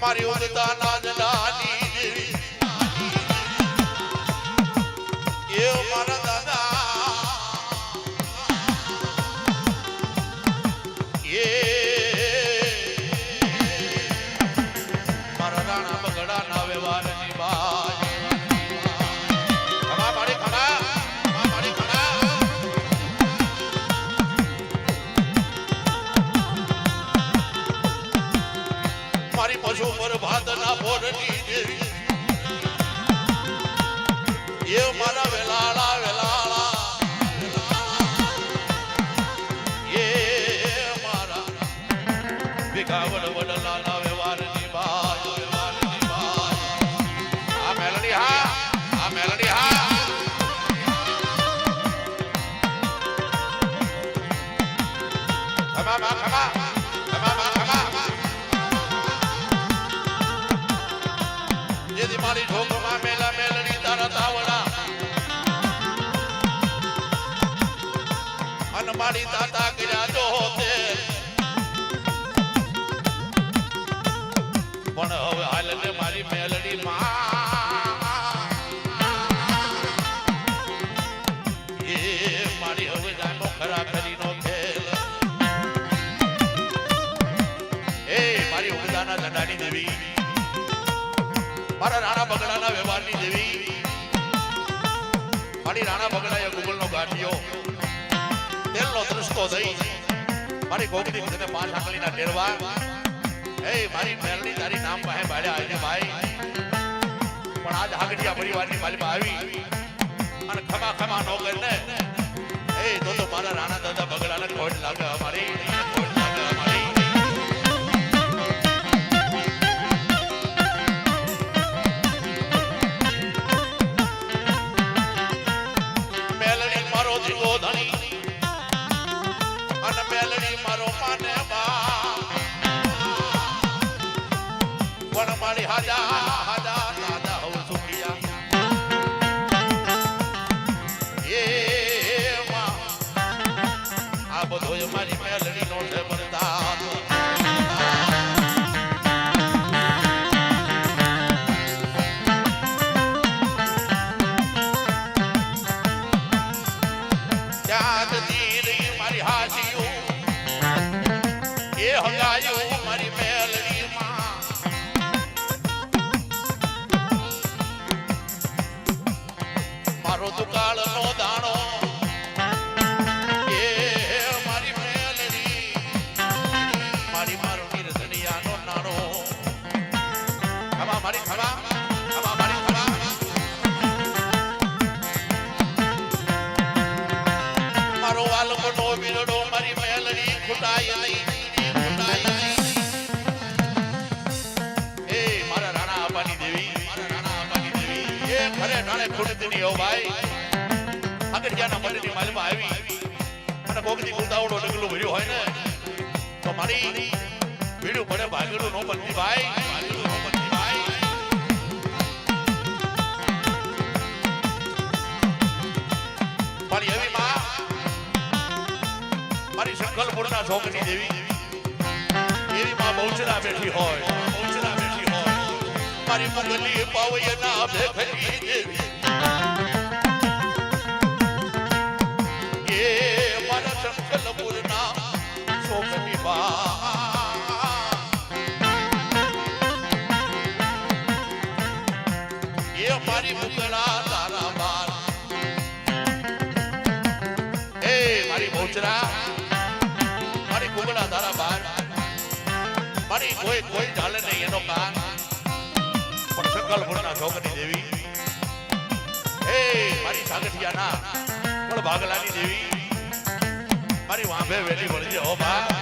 મારી ઉદતા போடடி મારી દાદા કર્યા જો તે પણ હવે હાલ ને મારી મેલડી માં. એ મારી હવે જાનો ખરા ખરીનો ખેલ. એ મારી ઉગદાના દંડાની દેવી. મારા રાણા બગડાના વ્યવહારની દેવી. મારી રાણા બગડાએ ગુગલનો ગાંઠિયો. દૃષ્ટો થઈ મારી ગોગડી તને પાંચ ના ટેરવા એ મારી મેરડી તારી નામ પાસે બાળ્યા આજે ભાઈ. પણ આજ આગડિયા પરિવારની માલીમાં આવી. અને ખમા ખમા નો કરીને. એ તો તો મારા રાણા દાદા બગડાને ખોટ લાગે અમારી. ધણી. મારો માને બાપ પણ મારી હાજા નહીં હો ભાઈ. આગળ જ્યાં મંડળની માલમાં આવી. અને કોકની કુતાવડો ડગલું ભર્યું હોય ને, તો મારી ભીડું પડે ભાગેડું નો બનતી ભાઈ. મારી એવી માં, મારી બહુચરા બેઠી હોય. બહુચરા બેઠી હોય. મારી મુગલી પાવયના ભેખરી દેવી. મારી કોઈ કોઈ ચાલે નહીં, એનો કાન. પણ સકલ ગુણના છોકરી દેવી. હે, મારી સાગઠિયાના પણ ભાગલાની દેવી. મારી વાંભે વેલી વળજે, હો બા